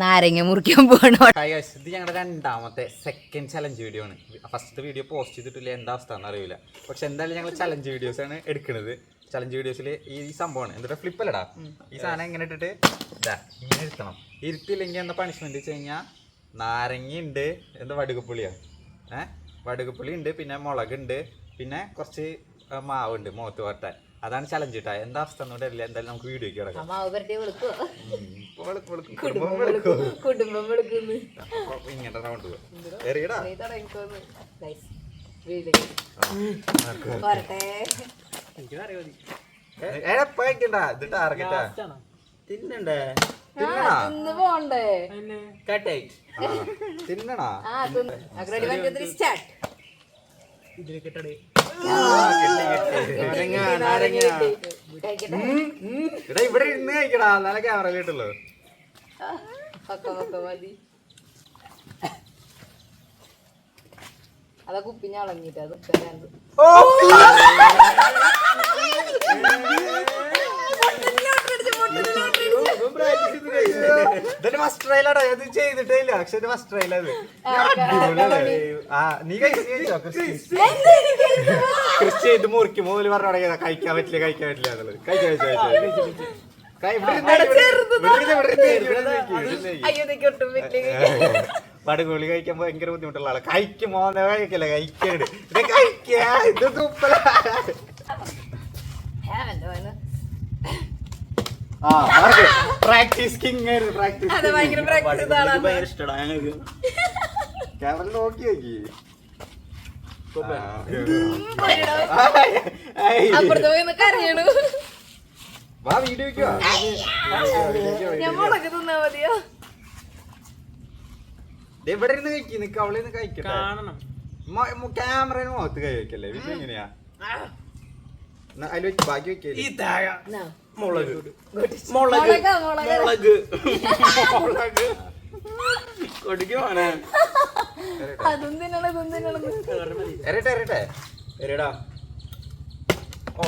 നാരങ്ങ മുറിക്കാൻ പോകണം ഇത് ഞങ്ങളുടെ രണ്ടാമത്തെ സെക്കൻഡ് ചലഞ്ച് വീഡിയോ ആണ്. ഫസ്റ്റ് വീഡിയോ പോസ്റ്റ് ചെയ്തിട്ടില്ല എന്താ അവസ്ഥ എന്ന് അറിയില്ല. പക്ഷെ എന്തായാലും ഞങ്ങൾ ചലഞ്ച് വീഡിയോസ് ആണ് എടുക്കുന്നത് ചലഞ്ച് വീഡിയോസിൽ ഈ സംഭവമാണ്. എന്താ ഫ്ലിപ്പ് അല്ലടാ? ഈ സാധനം ഇങ്ങനെ ഇട്ടിട്ട്? ഇതാ ഇങ്ങനെ ഇരുത്തണം. ഇരുത്തില്ലെങ്കിൽ എന്താ പണിഷ്മെന്റ് വെച്ച് കഴിഞ്ഞാൽ നാരങ്ങ ഉണ്ട് എന്താ വടുകപ്പുളിയാ? ഏഹ് വടുകപ്പുളി ഉണ്ട് പിന്നെ മുളകുണ്ട് പിന്നെ കുറച്ച് മാവുണ്ട് മുഖത്ത് വരട്ടാൻ. അതാണ് ചലഞ്ച് കേട്ടോ എന്താ അവസ്ഥ? എന്നോട് അറിയില്ല. എന്തായാലും നമുക്ക് വീഡിയോക്ക് കിടക്കാം. കുടുംബം ഇങ്ങനെ റൗണ്ട് എറിയടാ. തിന്നണ്ടേ? പോണ്ടേ. തിന്നണാ? ഇതിലേക്ക് ഇട്ടടേ. നാരങ്ങ. നാരങ്ങ കഴിക്കട്ടെ. എടാ ഇവിടെ ഇരുന്ന് കഴിക്കടാ. നല്ല ക്യാമറ പക്ക മതി. അതാ കുപ്പിഞ്ഞ അളങ്ങിട്ട് അത് ഇതിന്റെ ഫസ്റ്റ് ട്രയലാടാ ഇത് ചെയ്തിട്ടേ ഇല്ല ഫസ്റ്റ് ആ നീ കഴിച്ചു കഴിച്ചോ ക്രിസ്റ്റി? ക്രിസ്റ്റി ഇത് മുറിക്കുമ്പോ ഓൽ പറഞ്ഞു തുടങ്ങിയതാ കഴിക്കാൻ പറ്റില്ല കഴിക്കാൻ പറ്റില്ല എന്നുള്ളത്. കഴിച്ചു കഴിച്ചു കഴിച്ചു. കൈ- ഇവിടെ ഇരുന്ന് ഇവിടെ ഇരുന്ന് ഇവിടെ ഇരുന്ന് ഇവിടെ ഇരുന്ന് ഇവിടെ ഇരുന്ന് കഴിക്ക്, ഇവിടെ ഇരുന്ന് കഴിക്ക്. അയ്യോ ഇതൊക്കെ ഒട്ടും പറ്റില്ല. പടുകുളി കഴിക്കാൻ ഭയങ്കര ബുദ്ധിമുട്ടുള്ള ആളാ. കഴിക്കുമോ കഴിക്കല്ലേ കഴിക്കണ്ട് ഇത് കഴിക്കാ ഇത് തുപ്പല പ്രാക്ടീസ് കിങ് ആയിരുന്നു പ്രാക്ടീസ് അത് ഭയങ്കര പ്രാക്ടീസ് ആളാണ്. ഭയങ്കര ഇഷ്ടടാ ഞങ്ങൾക്ക്. ക്യാമറ നോക്കി നോക്കി. അപ്പുറത്ത് പോയി നിന്ന് കരയണു. വാ വീഡിയോ ഞാൻ മുളക് തിന്നാ മതിയോ? ഇവിടെ ഇരുന്ന് കഴിക്കി നിക്ക് അവളെ കഴിക്കട്ടെ. കാണണം. ക്യാമറന് മുഖത്ത് കൈ വെക്കല്ലേ എങ്ങനെയാ? എന്നാ അതിൽ വെച്ച് ബാക്കി വെക്കല്ലേ ഈ താഴ എന്നാ? മുളക്. മുളക്, മുളക്. മുളക്. കൊടുക്കുവാണ് അതും തിന്നണം ഇതും തിന്നണം. എരട്ടെ എരട്ടെ. എരടാ. ഓ.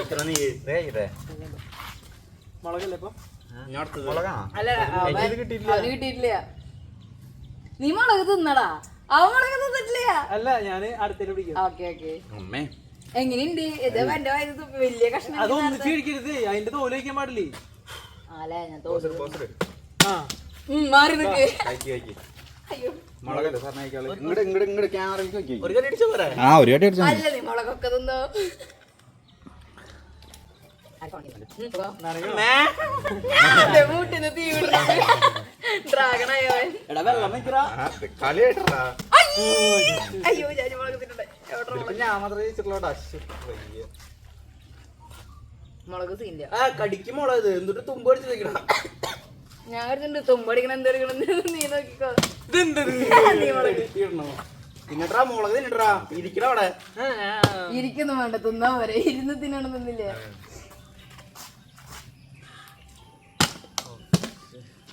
ഇത്ര നീ. മുളകല്ലേ ഇപ്പൊ? ഞാൻ നീ മുളക് തിന്നടാ. അവൻ മുളക് തിന്നിട്ടില്ല. അല്ല ഞാൻ അടുത്തേക്ക് പിടിക്കാം. Okay okay. അമ്മേ എങ്ങനെയുണ്ട്? ഇത് എന്റെ വയസ്സ് വലിയ കഷ്ണം അത് ഒന്നിച്ച് കഴിക്കരുത്. അതിന്റെ തോൽ കഴിക്കാൻ പാടില്ലേ? ആലേ ഞാൻ തോന്നുന്നു ആ. ഉം, മാറി നിക്ക്. അയ്യോ. ഒരു കടി അടിച്ചോ പോരാ ആ ഒരു കടി അടിച്ചാ അല്ല നീ മുളകൊക്കെ തിന്നോ. ഡ്രാഗൺ ആയവൻ എടാ വെള്ളം വെക്കറാ കളി കേട്ടടാ അയ്യോ ഞാൻ മുളക് ഇതിലിപ്പോ ഞാൻ മാത്രമേ ജയിച്ചിട്ടുള്ളൂടാ ശ്ശെ, വയ്യ. മുളക് സീന്റെ. ആ കടിക്ക് മുളക് എന്നിട്ട് തുമ്പ് അടിച്ച് വെക്കണം ഞാൻ കരുതുന്നുണ്ട് തുമ്പടിക്കണം എന്തെടുക്കണം നീ നോക്കിക്കോ. നീ മുളക്. ഇടണോ തിന്നിട്ടാ മുളക് തിന്നിട്ടാ ഇരിക്കണ അവിടെ. ഇരിക്കുന്നു വേണ്ട തിന്നാ പോരെ. ഇരുന്ന് തിന്നണമെന്നില്ല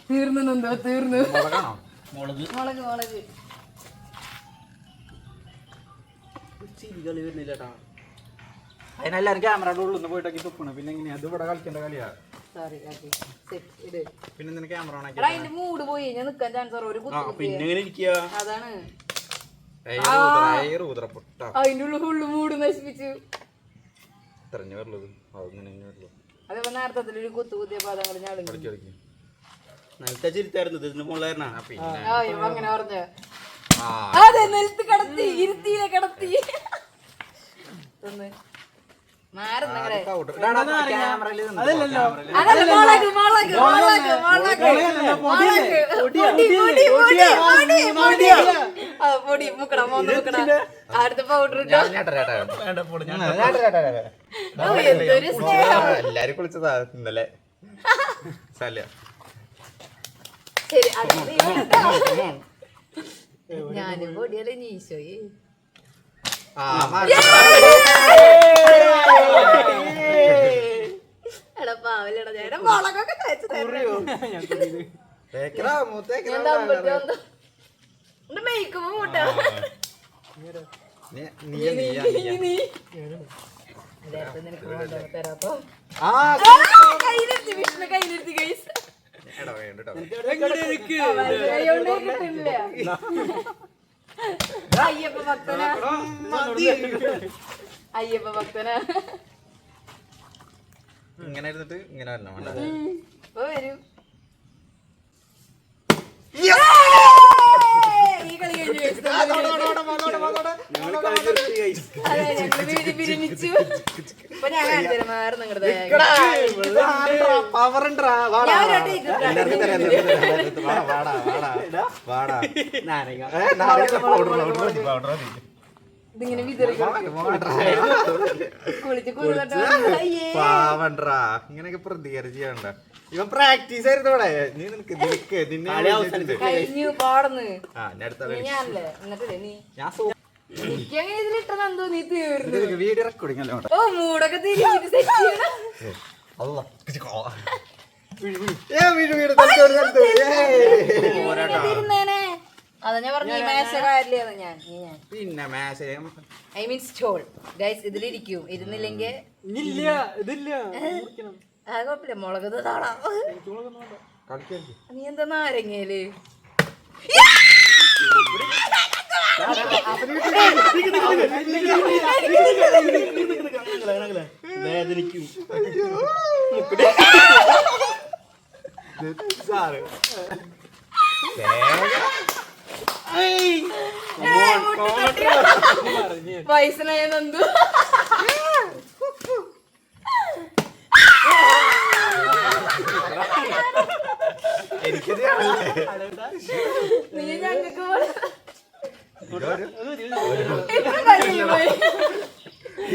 തീർന്നെന്തോ തീർന്നു മുളകാണോ? മുളക് മുളക് മുളക്. കളി വരുന്നില്ലട്ടാ അതിനെല്ലാവരും ക്യാമറയുടെ ഉള്ളിൽ നിന്ന് പോയിട്ടൊക്കെ തുപ്പണം. പിന്നെ എങ്ങനെയാ? അത് ഇവിടെ കളിക്കേണ്ട കളിയാ. സോറി പിന്നെ നിന്നെ ക്യാമറ എടാ അതിന്റെ മൂഡ് പോയി. ഞാൻ നിൽക്കാൻ ചാൻസ് ഒരു കുത്തി പിന്നെ എങ്ങനെ ഇരിക്കുക അതാണ്. അതിന്റെ ഉള്ളിൽ ഫുള്ള് മൂഡ് നശിപ്പിച്ചു. തെരഞ്ഞു വരുള്ളത് അതൊന്നും ഇങ്ങനെ വരുള്ളൂ അതേപോലെ നേരത്തെ ഒരു കുത്തു കുത്തിയപ്പോ അതങ്ങോട്ട് ഞാൻ നിലത്തെ ചിരിത്തായിരുന്നു ഇതിന് പിന്നെ. അങ്ങനെ പറഞ്ഞു. അതെ നിലത്ത് കിടത്തി ഇരുത്തിയിലെ കിടത്തി. അതല്ലല്ലോ. പൊടി പൊടി പൊടി പൊടി പൊടി. പൊടി മുക്കട മോന്ന് മുക്കട. അടുത്ത പൗഡർ ഇട്ടോ? എന്തൊരു സ്നേഹം. എല്ലാരും കുളിച്ചതാ ഇന്നലെ. ശരി. ഞാനും പൊടിയല്ലേ നീശോയെ. എടാ പാവലടാ ചേട്ടാ മുളകൊക്കെ തേച്ച്. ഞാൻ എന്റെ മേക്കപ്പ് കൂട്ടാ. കയ്യിലെത്തി വിഷ്ണു കയ്യിലെത്തി ഗൈസ് എടാ, വേണ്ട ട്ടോ. കൈകൊണ്ട് കിട്ടില്ല അയ്യപ്പ ഭക്തന. അയ്യപ്പ ഭക്തന. ഇങ്ങനെ ഇരുന്നിട്ട് ഇങ്ങനെ വരണം വരൂ ഈ കളി കഴിഞ്ഞു guys. ഞങ്ങൾ കളി നിർത്തി guys. അതെ ഞങ്ങൾ വീട് പിരിമിച്ചു ഇപ്പൊ ഞാൻ കാണിച്ചുതരാം നിങ്ങളുടെ പവർ ഇതിങ്ങനെ പാവണ്ടാ ഇങ്ങനെയൊക്കെ പ്രതികരിച്ച് ചെയ്യണ്ട. ഇവൻ പ്രാക്ടീസ് ആയിരുന്നു ഇവിടെ. നീ നിനക്ക് നിനക്ക് നിന്നെ ആ ഞാൻ അടുത്ത ഞാൻ സൂ- വീഡിയോ റെക്കോർഡിംഗ് അല്ലേ ഏ വീട് വീട്. ഏയ്. തിരുന്നേനെ. അതാ ഞാൻ പറഞ്ഞു ഈ മേശക്കാരിലേന്ന് ഞാൻ ഈ ഞാൻ. പിന്നെ മേശയും ഐ മീൻ സ്റ്റോൾ ഗൈസ് ഇതിലിരിക്കും. ഇരുന്നില്ലെങ്കിൽ ഇല്ല ഇതില്ല. അത് കുഴപ്പമില്ല. മുളക് താടാ. നീ എന്താ നാരങ്ങയിൽ? വേദനിക്കും സാറ് വയസ്സനായ നന്ദു നീ ഞങ്ങൾക്ക്.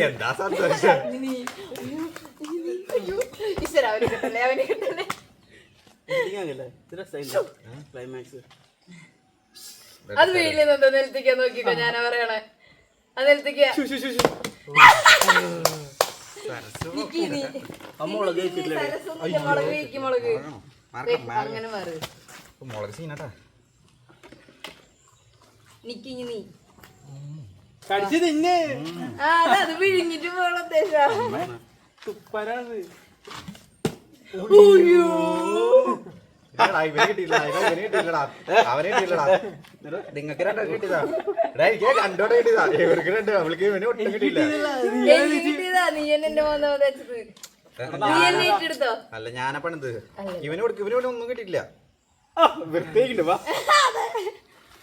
എന്താ സന്തോഷം? ഈശ്വര അവന് കിട്ടണേ അവന് കിട്ടണേ ക്ലൈമാക്സ് അത് വീട്ടിൽ നിന്ന് നിലത്തേക്ക് നോക്കിക്കോ ഞാൻ പറയണേ. അത് നിലത്തേക്ക്. മുളക്? മുളക് അങ്ങനെ മാറ്. മുളക് സീനട്ടാ. നിക്കിങ്ങി നീ. കടിച്ചു തിന്നെ. ആ അത് വിഴുങ്ങിട്ട് തുപ്പരാണ് നിങ്ങൾക്ക് രണ്ടോ കിട്ടിയതാ. എടാ എനിക്ക് രണ്ടോടെ കിട്ടിയതാ. ഇവർക്ക് രണ്ട് അവൾക്ക് ഇവന് ഒട്ടും കിട്ടിയില്ല എനിക്ക് നീ എന്നെ അല്ല ഞാനപ്പണിത്. പണിത് ഇവന് കൊടുക്കും ഇവന് ഇവിടെ ഒന്നും കിട്ടിയില്ല വൃത്തിയാക്കിണ്ട് വാ.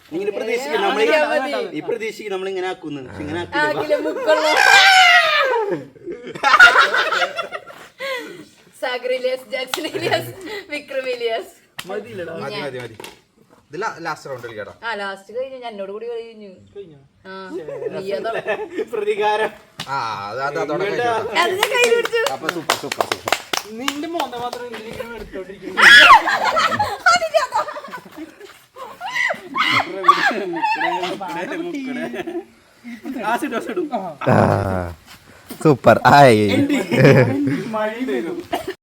ഇങ്ങനെ പ്രതീക്ഷിക്കും നമ്മൾ. ഈ പ്രതീക്ഷിക്കും നമ്മൾ ഇങ്ങനെ ആക്കുന്നു. ഇങ്ങനെ ആക്കില്ല. സാഗ്രിലിയസ് ജാക്സൺ ഇലിയസ് വിക്രം ഇലിയസ് മതി മതി മതി. ഇത് ലാസ്റ്റ് റൗണ്ട് കളിക്കാടാ. ആ ലാസ്റ്റ് കഴിഞ്ഞു. ഞാൻ എന്നോട് കൂടി കഴിഞ്ഞു. ആ. നീ അതോ പ്രതികാരം. ആ അത് അത് അതോടെ ഇങ്ങോട്ടാ. കഴിഞ്ഞു. അത് ഞാൻ കയ്യിൽ പിടിച്ചു അപ്പൊ സൂപ്പർ സൂപ്പർ സൂപ്പർ നിന്റെ മോന്ത മാത്രം എടുത്തോണ്ടിരിക്കുന്നു. സൂപ്പർ ആയി.